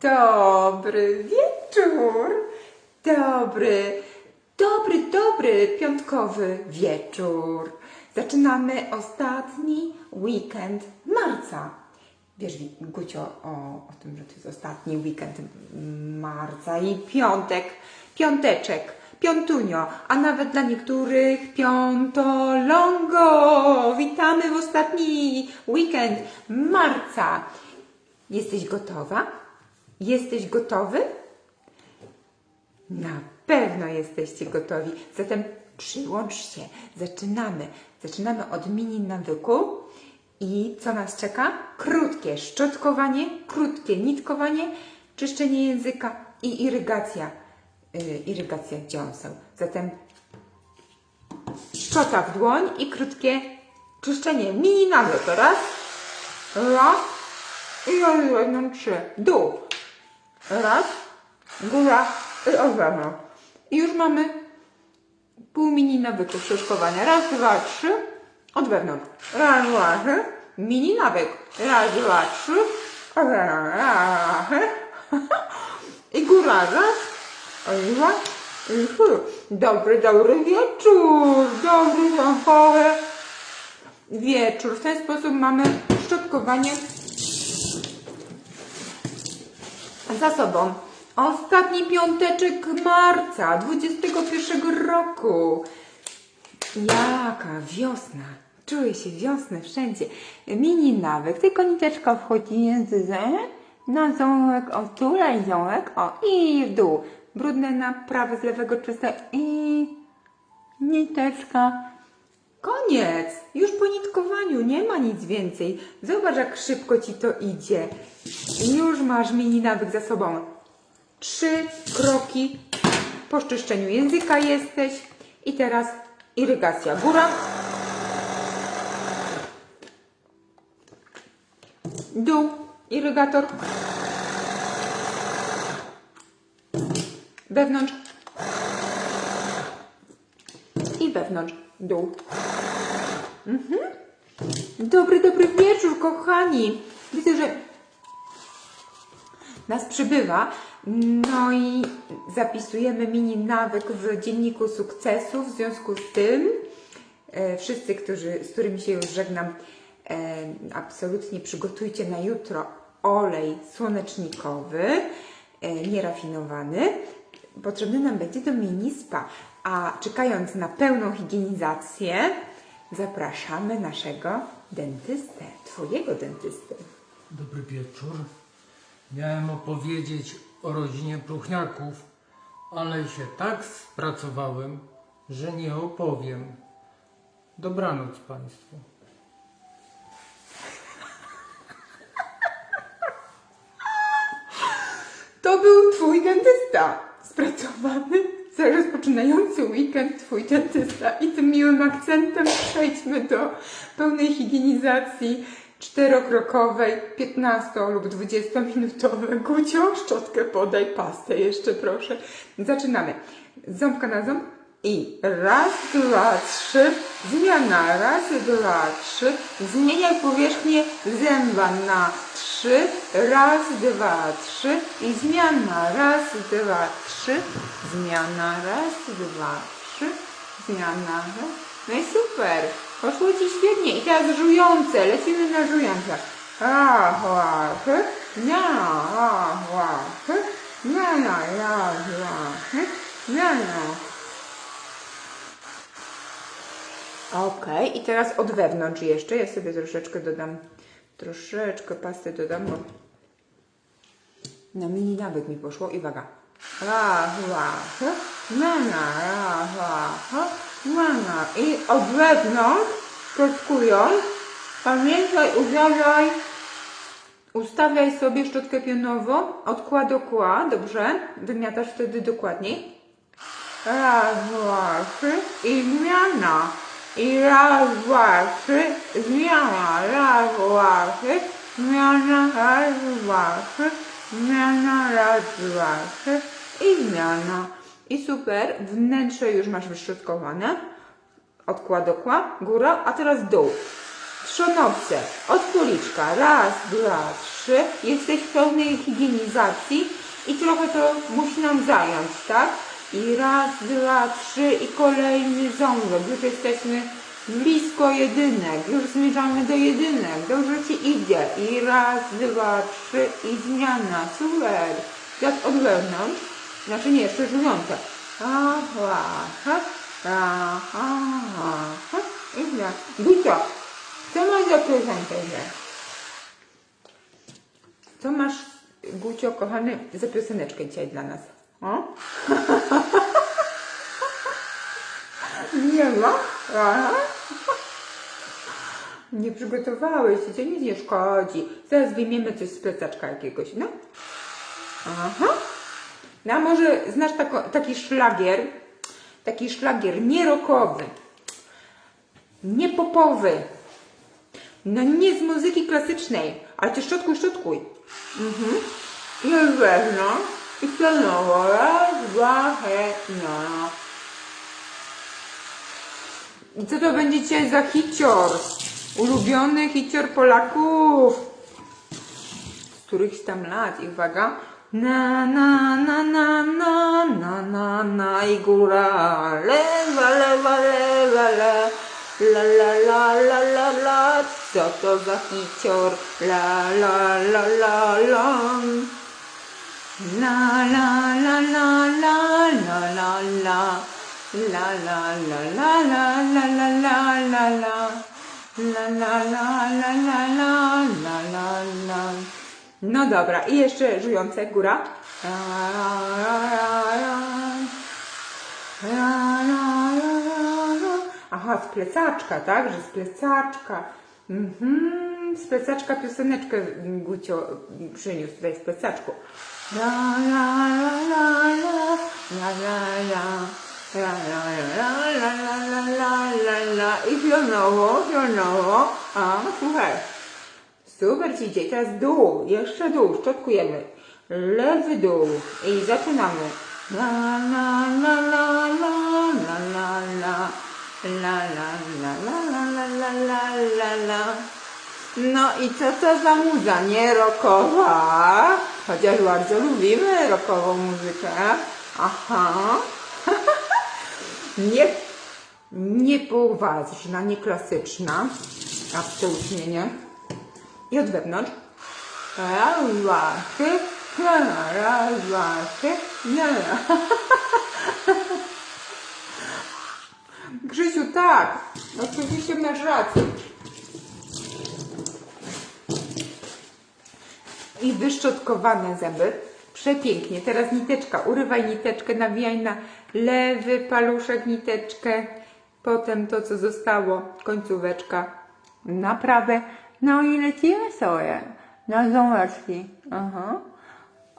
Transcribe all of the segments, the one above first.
Dobry wieczór. Dobry, dobry, dobry piątkowy wieczór. Zaczynamy ostatni weekend marca. Wiesz, Wi- Gucio, o, o tym, że to jest ostatni weekend marca i piątek, piąteczek, piątunio, a nawet dla niektórych piątolongo. Witamy w ostatni weekend marca. Jesteś gotowa? Jesteś gotowy? Na pewno jesteście gotowi. Zatem przyłącz się. Zaczynamy. Zaczynamy od mini nawyku. I co nas czeka? Krótkie szczotkowanie, krótkie nitkowanie, czyszczenie języka i irygacja. Yy, irygacja dziąseł. Zatem szczota w dłoń i krótkie czyszczenie. Mini nawyk. Raz, raz i jedną, trzy. Dół. Raz, góra i obrona. I już mamy pół mini nawyku szczotkowania. Raz, dwa, trzy. Od wewnątrz. Raz, dwa, trzy. Mini nawyk. Raz, dwa, trzy. Obrona. Raz. I góra. Raz, dwa trzy. Dobry, dobry wieczór. Dobry, zamkowy wieczór. W ten sposób mamy szczotkowanie za sobą. Ostatni piąteczek marca 21 roku. Jaka wiosna. Czuję się wiosnę wszędzie. Mini nawyk, tylko niteczka wchodzi językiem na ząłek, o tutaj ząłek, o i w dół. Brudne na prawe, z lewego czyste i niteczka. Koniec! Już po nitkowaniu nie ma nic więcej. Zobacz, jak szybko ci to idzie. Już masz mini nawyk za sobą. Trzy kroki po czyszczeniu języka jesteś. I teraz irygacja. Góra. Dół. Irygator. Wewnątrz. I wewnątrz. Dół. Dobry, dobry wieczór, kochani. Widzę, że nas przybywa. No i zapisujemy mini nawyk w dzienniku sukcesu. W związku z tym e, wszyscy, którzy, z którymi się już żegnam, e, absolutnie przygotujcie na jutro olej słonecznikowy, e, nierafinowany. Potrzebny nam będzie do mini spa. A czekając na pełną higienizację, zapraszamy naszego dentystę, twojego dentystę. Dobry wieczór. Miałem opowiedzieć o rodzinie Pluchniaków, ale się tak spracowałem, że nie opowiem. Dobranoc Państwu. To był twój dentysta. Spracowany, za rozpoczynający weekend twój dentysta. I tym miłym akcentem przejdźmy do pełnej higienizacji czterokrokowej, 15 lub 20 minutowej. Gucio, szczotkę podaj, pastę jeszcze proszę. Zaczynamy. Ząbka na ząb. I raz, dwa, trzy, zmiana, raz, dwa, trzy, zmieniaj powierzchnię zęba na trzy, raz, dwa, trzy i zmiana, raz, dwa, trzy, zmiana, raz, dwa, trzy, zmiana, raz. No i super, poszło Ci świetnie. I teraz żujące, lecimy na żujące. A, ła, hy, zmiana, a, ła, hy, zmiana, ja, ła, hy, zmiana. Okej, i teraz od wewnątrz jeszcze. Ja sobie troszeczkę dodam, troszeczkę pasty dodam, bo na mini nawyk mi poszło. I uwaga. Ra, ra, ha, na, na, ra, ra, ha, na, na. I od wewnątrz, szczotkując, pamiętaj, uważaj, ustawiaj sobie szczotkę pionową od kła do kła, dobrze? Wymiatasz wtedy dokładniej. Raz, dwa, trzy i zmiana. I raz, dwa, trzy, zmiana. Raz, dwa, trzy, zmiana. Raz, dwa, trzy, zmiana. Raz, dwa, trzy i zmiana. I super, wnętrze już masz wyszczotkowane. Od kła do kła, góra, a teraz dół. trzonowce, od kuliczka, raz, dwa, trzy, jesteś w pełnej higienizacji i trochę to musi nam zająć, tak? I raz, dwa, trzy i kolejny ząbek, już jesteśmy blisko jedynek, już zmierzamy do jedynek, dobrze Ci idzie. I raz, dwa, trzy i zmiana, super, jak od wewnątrz, znaczy nie, jeszcze żujące, aha, ha, aha, ha, i co masz za prezenterze? Co masz, Gucio, kochany, za pioseneczkę dzisiaj dla nas? O? Nie ma? Aha. Nie przygotowałeś się, to nic nie szkodzi. Zaraz wyjmiemy coś z plecaczka jakiegoś, no. Aha. No a może znasz tako, taki szlagier, taki szlagier nierokowy, nie popowy, no nie z muzyki klasycznej, ale ty szczotkuj, szczotkuj. Mhm. I od wewnątrz, i planowo, raz, dwa, he, no. I co to będzie dzisiaj za hicior? Ulubiony hicior Polaków. Z którychś tam lat. I uwaga. Na, na, na, na, na, na, na, na i góra. Lewa, lewa, lewa, le. La, la, la, la, la, la. Co to za hicior? La, la, la, la, la. La la la la la la la la La la la la la la la la la la La la la la la la la la la No dobra, i jeszcze żujące, góra. Aha, z plecaczka, tak? Że z plecaczka. Mhm, z plecaczka pioseneczkę Gucio przyniósł tutaj w plecaczku. La la la la la la la la La la la la la la la i pionowo, pionowo. A, słuchaj. Super ci idzie. Teraz dół, jeszcze dół, szczotkujemy. Lewy dół i zaczynamy. La la la la la la la La la la la la la la la la la No i co to za muza? Nie rokowa, chociaż bardzo lubimy rokową muzykę. Aha. Nie, nie poważna, nie klasyczna. Absolutnie nie. I od wewnątrz. Raz, dwa, trzy, raz. Krzysiu, tak. Oczywiście masz rację. I wyszczotkowane zęby. Przepięknie. Teraz niteczka. Urywaj niteczkę, nawijaj na lewy paluszek niteczkę. Potem to, co zostało, końcóweczka na prawe. No i lecimy sobie na ząbeczki. Aha.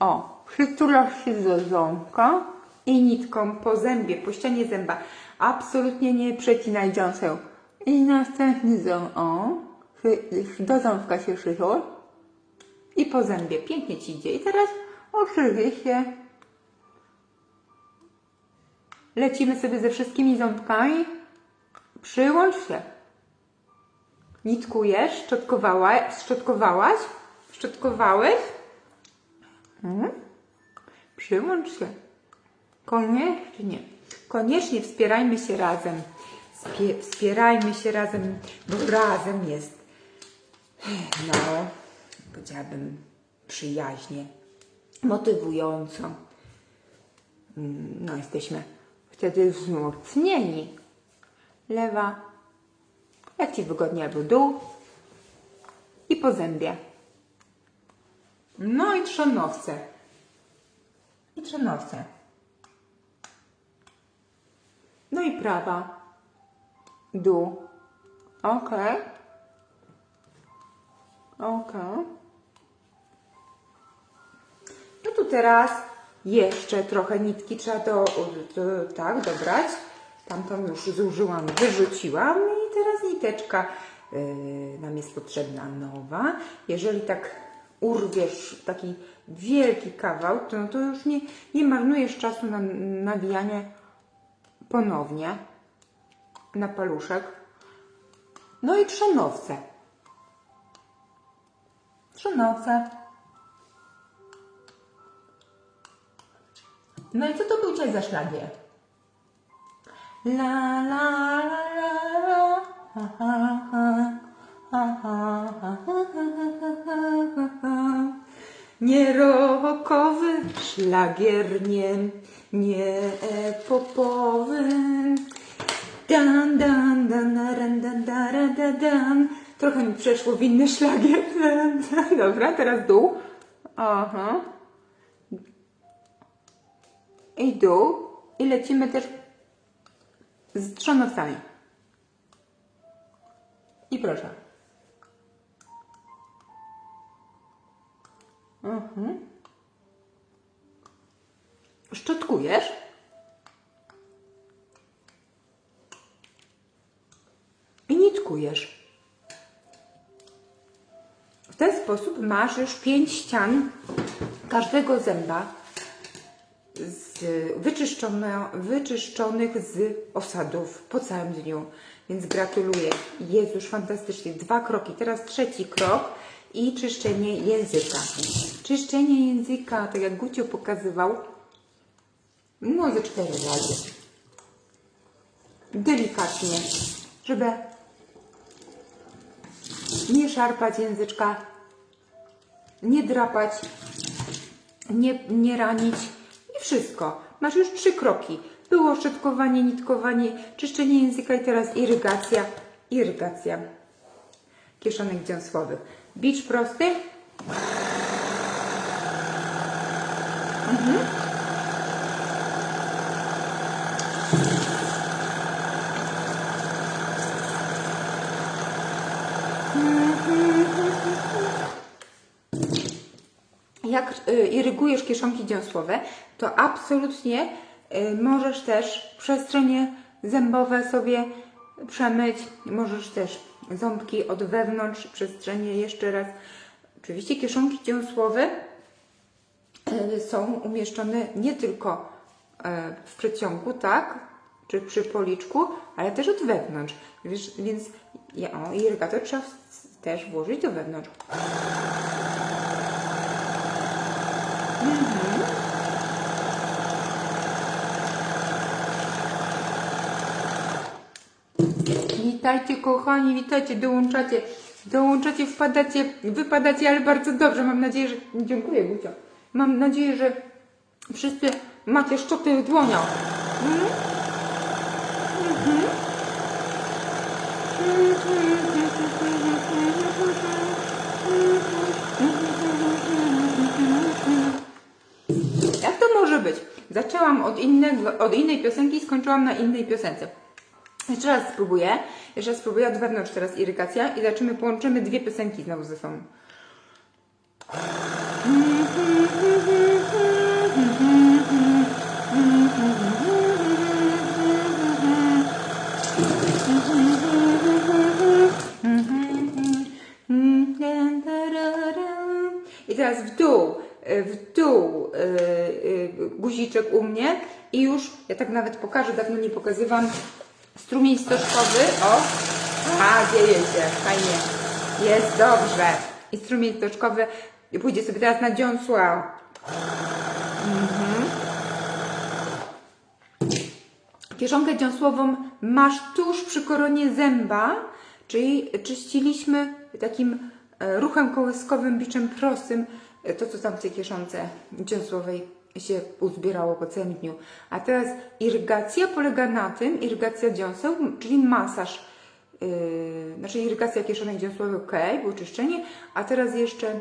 O, przytulasz się do ząbka i nitką po zębie, po ścianie zęba. Absolutnie nie przecinaj dziąseł. I następny ząb. O, do ząbka się przytul. I po zębie. Pięknie ci idzie. I teraz oczywiście lecimy sobie ze wszystkimi ząbkami. Przyłącz się. Nitkujesz, szczotkowała, szczotkowałaś, szczotkowałeś. Mhm. Przyłącz się. Koniecznie. Koniecznie wspierajmy się razem. Spie- wspierajmy się razem, bo razem jest, no, powiedziałabym, przyjaźnie, motywująco. Mm, No, jesteśmy wtedy wzmocnieni. Lewa, jak Ci wygodnie, albo dół i po zębie. No i trzonowce. I trzonowce. No i prawa. Dół. Ok. Ok. No tu teraz jeszcze trochę nitki trzeba to tak dobrać. Tamtą już zużyłam, wyrzuciłam i teraz niteczka yy, nam jest potrzebna nowa. Jeżeli tak urwiesz taki wielki kawał, to, no to już nie, nie marnujesz czasu na nawijanie ponownie na paluszek. No i trzonowce. Przynoszę. No i co to był dzisiaj za szlagier? La la la la la ha ha ha ha ha ha ha ha ha ha Nie rokowy szlagier, nie, nie popowy. Dan, dan, dan, dan, dan, dan, dan, dan. Trochę mi przeszło w inny szlagier. Dobra, teraz dół. Aha. I dół. I lecimy też z trzonocami. I proszę. Mhm. Szczotkujesz? I nitkujesz. W ten sposób masz już pięć ścian każdego zęba z wyczyszczone, wyczyszczonych z osadów po całym dniu. Więc gratuluję. Jezusz, fantastycznie. Dwa kroki. Teraz trzeci krok i czyszczenie języka. Czyszczenie języka, tak jak Gucio pokazywał, no ze cztery razy. Delikatnie, żeby nie szarpać języczka, nie drapać, nie, nie ranić wszystko. Masz już trzy kroki. Było szczotkowanie, nitkowanie, czyszczenie języka i teraz irygacja, irygacja kieszonek dziąsłowych. Bicz prosty. Mhm. Jak y, irygujesz kieszonki dziąsłowe, to absolutnie y, możesz też przestrzenie zębowe sobie przemyć. Możesz też ząbki od wewnątrz, przestrzenie jeszcze raz. Oczywiście kieszonki dziąsłowe y, są umieszczone nie tylko w przeciągu, tak? Czy przy policzku, ale też od wewnątrz. Wiesz, więc o, irygator trzeba też włożyć do wewnątrz. Witajcie kochani, witajcie, dołączacie, dołączacie, wpadacie, wypadacie, ale bardzo dobrze, mam nadzieję, że, dziękuję Gucio, mam nadzieję, że wszyscy macie szczoty w dłoniach. Mhm. Jak to może być? Zaczęłam od, innego, od innej piosenki i skończyłam na innej piosence. Jeszcze raz spróbuję. Jeszcze raz spróbuję od wewnątrz teraz irygacja i zobaczymy, połączymy dwie piosenki znowu ze sobą. I teraz w dół, w dół y, y, guziczek u mnie i już, ja tak nawet pokażę, dawno nie pokazywałam, strumień stożkowy, o, a dzieje się, fajnie, jest dobrze. I strumień stożkowy pójdzie sobie teraz na dziąsła. Mhm. Kieszonkę dziąsłową masz tuż przy koronie zęba, czyli czyściliśmy takim e, ruchem kołyskowym, biczem prostym, e, to co tam w tej kieszonce dziąsłowej się uzbierało po całym dniu. A teraz irygacja polega na tym, irygacja dziąseł, czyli masaż, yy, znaczy irygacja kieszonek dziąsłowych, ok, czyszczenie, a teraz jeszcze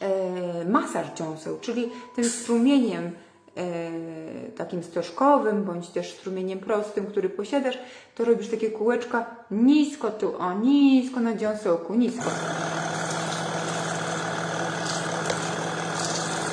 e, masaż dziąseł, czyli tym strumieniem e, takim stożkowym, bądź też strumieniem prostym, który posiadasz, to robisz takie kółeczka nisko tu, o nisko na dziąsełku, nisko.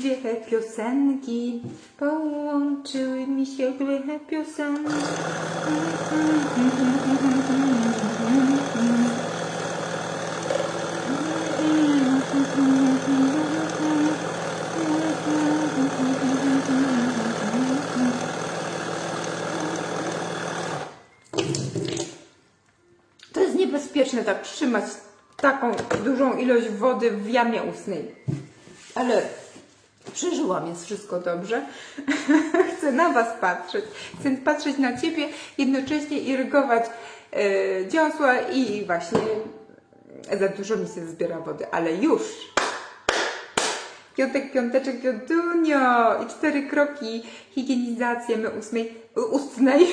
Dwie piosenki, połączyły mi się dwie piosenki. To jest niebezpieczne tak trzymać taką dużą ilość wody w jamie ustnej. Ale przeżyłam, jest wszystko dobrze. Chcę na Was patrzeć. Chcę patrzeć na Ciebie, jednocześnie irygować e, dziąsła i właśnie za dużo mi się zbiera wody, ale już. Piątek, piąteczek, piątunio i cztery kroki higienizacji my ósmej, ustnej.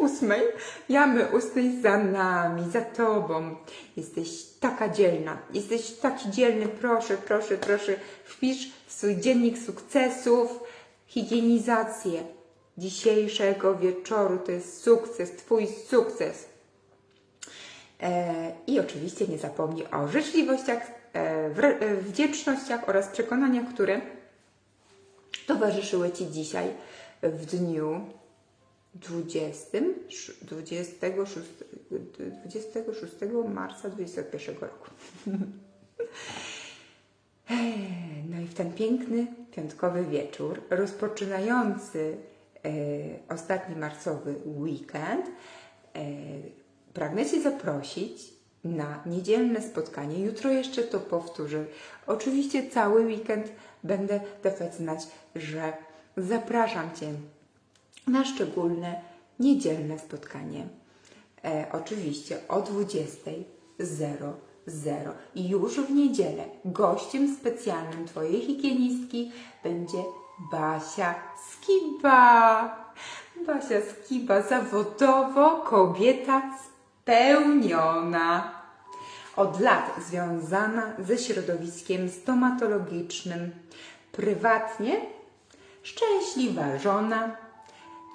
Ósmej, jamy ustnej za nami, za tobą. Jesteś taka dzielna, jesteś taki dzielny, proszę, proszę, proszę, wpisz w swój dziennik sukcesów higienizację dzisiejszego wieczoru. To jest sukces, twój sukces. E, I oczywiście nie zapomnij o życzliwościach, e, wr- e, wdzięcznościach oraz przekonaniach, które towarzyszyły Ci dzisiaj w dniu 20, sz- 26, 26 marca 2021 roku. No i w ten piękny piątkowy wieczór, rozpoczynający e, ostatni marcowy weekend, e, pragnę Cię zaprosić na niedzielne spotkanie. Jutro jeszcze to powtórzę. Oczywiście cały weekend będę znać, że zapraszam Cię na szczególne niedzielne spotkanie. E, oczywiście o 20.00 i już w niedzielę gościem specjalnym Twojej higienistki będzie Basia Skiba. Basia Skiba zawodowo kobieta spełniona. Od lat związana ze środowiskiem stomatologicznym. Prywatnie szczęśliwa żona,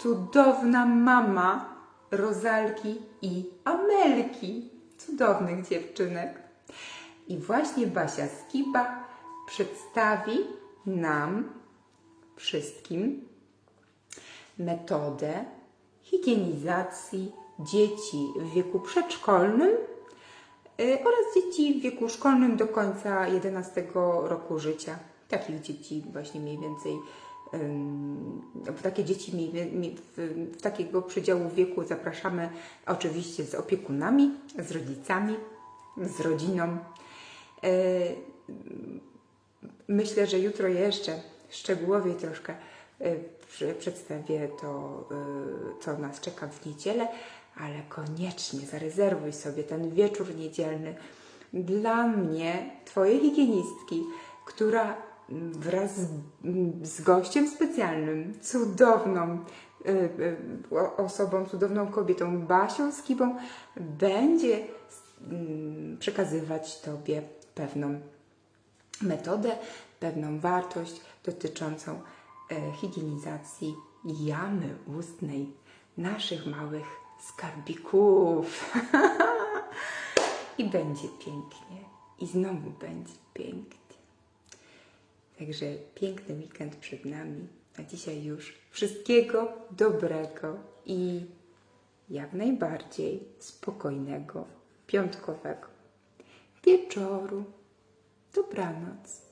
cudowna mama Rozalki i Amelki, cudownych dziewczynek. I właśnie Basia Skiba przedstawi nam wszystkim metodę higienizacji dzieci w wieku przedszkolnym y, oraz dzieci w wieku szkolnym do końca 11 roku życia. Takich dzieci właśnie mniej więcej, w takie dzieci w, takiego przedziału wieku zapraszamy oczywiście z opiekunami, z rodzicami, z rodziną. Y, Myślę, że jutro jeszcze szczegółowiej troszkę przy- przedstawię to, y, co nas czeka w niedzielę, ale koniecznie zarezerwuj sobie ten wieczór niedzielny dla mnie, Twojej higienistki, która wraz z, z gościem specjalnym, cudowną y, y, osobą, cudowną kobietą, Basią Skibą, będzie mm, przekazywać Tobie pewną metodę, pewną wartość dotyczącą e, higienizacji jamy ustnej naszych małych skarbików. I będzie pięknie. I znowu będzie pięknie. Także piękny weekend przed nami. A dzisiaj już wszystkiego dobrego i jak najbardziej spokojnego, piątkowego wieczoru. Dobranoc.